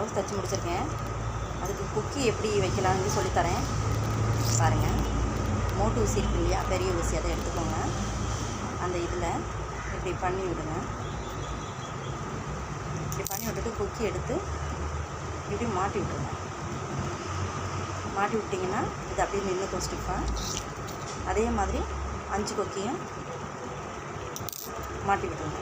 Blouse தைச்சி முடிச்சிருக்கேன். அதுக்கு குக்கி எப்படி வைக்கலாம்னு சொல்லித்தரேன். பாருங்கள் மோட்டு ஊசி இருக்கு இல்லையா? பெரிய ஊசி அதை எடுத்துக்கோங்க. அந்த இதில் இப்படி பண்ணி விடுங்க. இப்படி பண்ணி விட்டுட்டு குக்கி எடுத்து இப்படி மாட்டி விட்டுருங்க. மாட்டி விட்டிங்கன்னா இது அப்படியே நின்றுக்கும் ஸ்டிஃபாக அதே மாதிரி அஞ்சு கொக்கியும் மாட்டி விட்டுருங்க.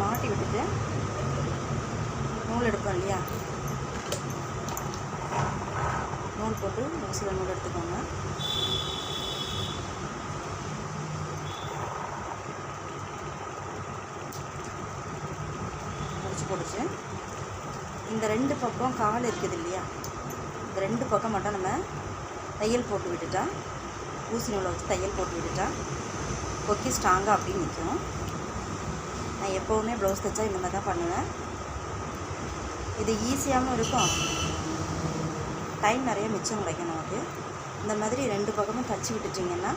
மாட்டி விட்டுட்டு நூல் எடுப்போம் இல்லையா? நூல் போட்டு ஊசியில் நூல் எடுத்துக்கோங்க. முடிச்சு போட்டுச்சு. இந்த ரெண்டு பக்கம் கால் இருக்குது இல்லையா? இந்த ரெண்டு பக்கம் மட்டும் நம்ம தையல் போட்டு விட்டுட்டா ஊசி நூலை வச்சு தையல் போட்டு விட்டுட்டா கொக்கி ஸ்ட்ராங்காக அப்படின்னு நிற்கும். நான் எப்போவுமே ப்ளவுஸ் தைச்சா இந்த மாதிரி தான் பண்ணுவேன். இது ஈஸியாகவும் இருக்கும். டைம் நிறைய மிச்சம் கிடைக்கும் நமக்கு. இந்த மாதிரி ரெண்டு பக்கமும் தச்சு விட்டுட்டிங்கன்னா